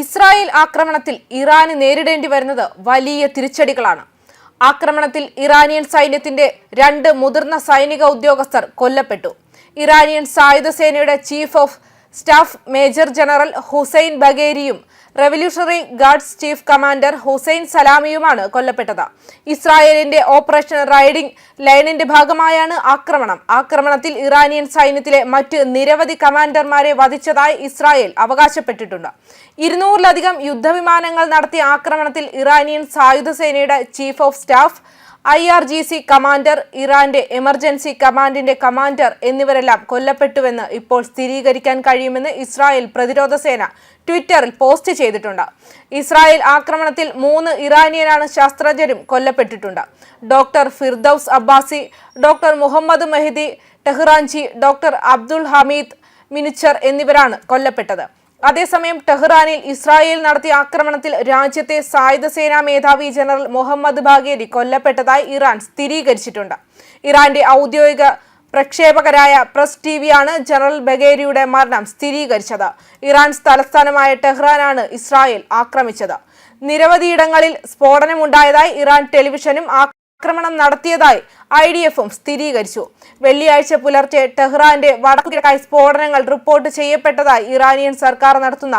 Israel ആക്രമണത്തിൽ ഇറാന് നേരിടേണ്ടി വരുന്നത് വലിയ തിരിച്ചടികളാണ്. ആക്രമണത്തിൽ ഇറാനിയൻ സൈന്യത്തിന്റെ രണ്ട് മുതിർന്ന സൈനിക ഉദ്യോഗസ്ഥർ കൊല്ലപ്പെട്ടു. ഇറാനിയൻ സായുധ സേനയുടെ chief of staff major general Hussein ബഗേരിയും revolutionary guards chief commander Hussein സലാമിയുമാണ് കൊല്ലപ്പെട്ടത്. ഇസ്രായേലിന്റെ ഓപ്പറേഷൻ റൈഡിംഗ് ലൈനിന്റെ ഭാഗമായാണ് ആക്രമണം. ആക്രമണത്തിൽ ഇറാനിയൻ സൈന്യത്തിലെ മറ്റ് നിരവധി കമാൻഡർമാരെ വധിച്ചതായി ഇസ്രായേൽ അവകാശപ്പെട്ടിട്ടുണ്ട്. ഇരുന്നൂറിലധികം യുദ്ധവിമാനങ്ങൾ നടത്തിയ ആക്രമണത്തിൽ ഇറാനിയൻ സായുധ സേനയുടെ chief of staff I R G C commander ഇറാന്റെ എമർജൻസി കമാൻഡിന്റെ കമാൻഡർ എന്നിവരെല്ലാം കൊല്ലപ്പെട്ടുവെന്ന് ഇപ്പോൾ സ്ഥിരീകരിക്കാൻ കഴിയുമെന്ന് ഇസ്രായേൽ പ്രതിരോധ സേന ട്വിറ്ററിൽ പോസ്റ്റ് ചെയ്തിട്ടുണ്ട്. ഇസ്രായേൽ ആക്രമണത്തിൽ മൂന്ന് ഇറാനിയനാണ് ശാസ്ത്രജ്ഞരും കൊല്ലപ്പെട്ടിട്ടുണ്ട്. Doctor Firdous Abbasi doctor Mohammad Mehdi Tehranchi doctor Abdul Hamid Minouchehr എന്നിവരാണ് കൊല്ലപ്പെട്ടത്. അതേസമയം ടെഹ്റാനിൽ ഇസ്രായേൽ നടത്തിയ ആക്രമണത്തിൽ രാജ്യത്തെ സായുധ സേനാ മേധാവി ജനറൽ മുഹമ്മദ് ബാഗേരി കൊല്ലപ്പെട്ടതായി ഇറാൻ സ്ഥിരീകരിച്ചിട്ടുണ്ട്. ഇറാന്റെ ഔദ്യോഗിക പ്രക്ഷേപകരായ പ്രസ് ടി വിയാണ് ജനറൽ ബഗേരിയുടെ മരണം സ്ഥിരീകരിച്ചത്. ഇറാൻ തലസ്ഥാനമായ ടെഹ്റാനാണ് ഇസ്രായേൽ ആക്രമിച്ചത്. നിരവധിയിടങ്ങളിൽ സ്ഫോടനമുണ്ടായതായി ഇറാൻ ടെലിവിഷനും ആക്രമണം നടത്തിയതായി ഐ ഡി എഫും സ്ഥിരീകരിച്ചു. വെള്ളിയാഴ്ച പുലർച്ചെ ടെഹ്റാന്റെ വടക്കുകിഴക്കായി സ്ഫോടനങ്ങൾ റിപ്പോർട്ട് ചെയ്യപ്പെട്ടതായി ഇറാനിയൻ സർക്കാർ നടത്തുന്ന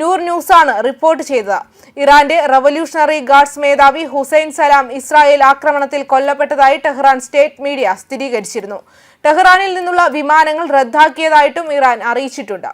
നൂർ ന്യൂസാണ് റിപ്പോർട്ട് ചെയ്തത്. ഇറാന്റെ റവല്യൂഷണറി ഗാർഡ്സ് മേധാവി ഹുസൈൻ സലാം ഇസ്രായേൽ ആക്രമണത്തിൽ കൊല്ലപ്പെട്ടതായി ടെഹ്റാൻ സ്റ്റേറ്റ് മീഡിയ സ്ഥിരീകരിച്ചിരുന്നു. ടെഹ്റാനിൽ നിന്നുള്ള വിമാനങ്ങൾ റദ്ദാക്കിയതായിട്ടും ഇറാൻ അറിയിച്ചിട്ടുണ്ട്.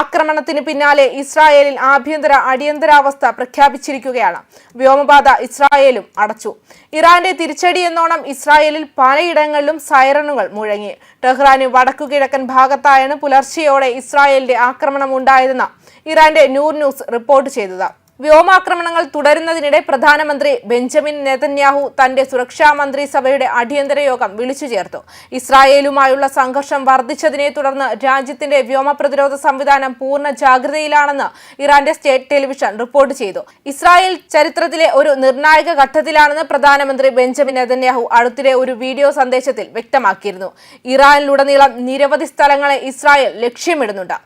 ആക്രമണത്തിന് പിന്നാലെ ഇസ്രായേലിൽ ആഭ്യന്തര അടിയന്തരാവസ്ഥ പ്രഖ്യാപിച്ചിരിക്കുകയാണ്. വ്യോമപാത ഇസ്രായേലും അടച്ചു. ഇറാന്റെ തിരിച്ചടി എന്നോണം ഇസ്രായേലിൽ പലയിടങ്ങളിലും സൈറണുകൾ മുഴങ്ങി. ടെഹ്റാന് വടക്കുകിഴക്കൻ ഭാഗത്തായാണ് പുലർച്ചെയോടെ ഇസ്രായേലിന്റെ ആക്രമണം ഉണ്ടായതെന്ന് ഇറാന്റെ നൂർ ന്യൂസ് റിപ്പോർട്ട് ചെയ്തത്. വ്യോമാക്രമണങ്ങൾ തുടരുന്നതിനിടെ പ്രധാനമന്ത്രി ബെഞ്ചമിൻ നെതന്യാഹു തന്റെ സുരക്ഷാ മന്ത്രിസഭയുടെ അടിയന്തര യോഗം വിളിച്ചു ചേർത്തു. ഇസ്രായേലുമായുള്ള സംഘർഷം വർദ്ധിച്ചതിനെ തുടർന്ന് രാജ്യത്തിന്റെ വ്യോമ പ്രതിരോധ സംവിധാനം പൂർണ ജാഗ്രതയിലാണെന്ന് ഇറാന്റെ സ്റ്റേറ്റ് ടെലിവിഷൻ റിപ്പോർട്ട് ചെയ്തു. ഇസ്രായേൽ ചരിത്രത്തിലെ ഒരു നിർണായക ഘട്ടത്തിലാണെന്ന് പ്രധാനമന്ത്രി ബെഞ്ചമിൻ നെതന്യാഹു അടുത്തിടെ ഒരു വീഡിയോ സന്ദേശത്തിൽ വ്യക്തമാക്കിയിരുന്നു. ഇറാനിലുടനീളം നിരവധി സ്ഥലങ്ങളെ ഇസ്രായേൽ ലക്ഷ്യമിടുന്നുണ്ട്.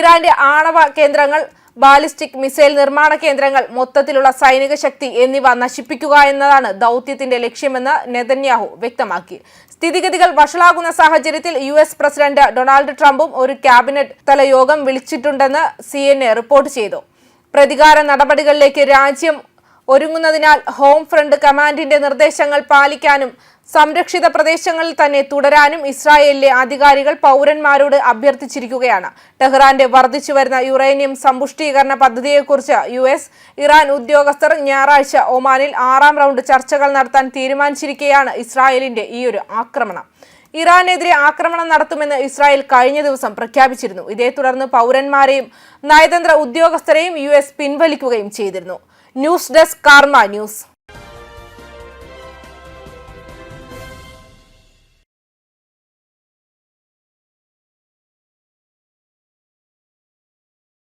ഇറാന്റെ ആണവ കേന്ദ്രങ്ങൾ ബാലിസ്റ്റിക് മിസൈൽ നിർമ്മാണ കേന്ദ്രങ്ങൾ മൊത്തത്തിലുള്ള സൈനിക ശക്തി എന്നിവ നശിപ്പിക്കുക എന്നതാണ് ദൗത്യത്തിന്റെ ലക്ഷ്യമെന്ന് നെതന്യാഹു വ്യക്തമാക്കി. സ്ഥിതിഗതികൾ വഷളാകുന്ന സാഹചര്യത്തിൽ യു എസ് പ്രസിഡന്റ് ഡൊണാൾഡ് ട്രംപും ഒരു ക്യാബിനറ്റ് തല യോഗം വിളിച്ചിട്ടുണ്ടെന്ന് സി റിപ്പോർട്ട് ചെയ്തു. പ്രതികാര നടപടികളിലേക്ക് രാജ്യം ഒരുങ്ങുന്നതിനാൽ ഹോം ഫ്രണ്ട് കമാൻഡിന്റെ നിർദ്ദേശങ്ങൾ പാലിക്കാനും സംരക്ഷിത പ്രദേശങ്ങളിൽ തന്നെ തുടരാനും ഇസ്രായേലിലെ അധികാരികൾ പൗരന്മാരോട് അഭ്യർത്ഥിച്ചിരിക്കുകയാണ്. ടെഹ്റാന്റെ വർദ്ധിച്ചുവരുന്ന യുറേനിയം സമ്പുഷ്ടീകരണ പദ്ധതിയെക്കുറിച്ച് യു എസ് ഇറാൻ ഉദ്യോഗസ്ഥർ ഞായറാഴ്ച ഒമാനിൽ ആറാം റൗണ്ട് ചർച്ചകൾ നടത്താൻ തീരുമാനിച്ചിരിക്കെയാണ് ഇസ്രായേലിന്റെ ഈയൊരു ആക്രമണം. ഇറാനെതിരെ ആക്രമണം നടത്തുമെന്ന് ഇസ്രായേൽ കഴിഞ്ഞ ദിവസം പ്രഖ്യാപിച്ചിരുന്നു. ഇതേ തുടർന്ന് പൗരന്മാരെയും നയതന്ത്ര ഉദ്യോഗസ്ഥരെയും യു പിൻവലിക്കുകയും ചെയ്തിരുന്നു. News desk Karma news.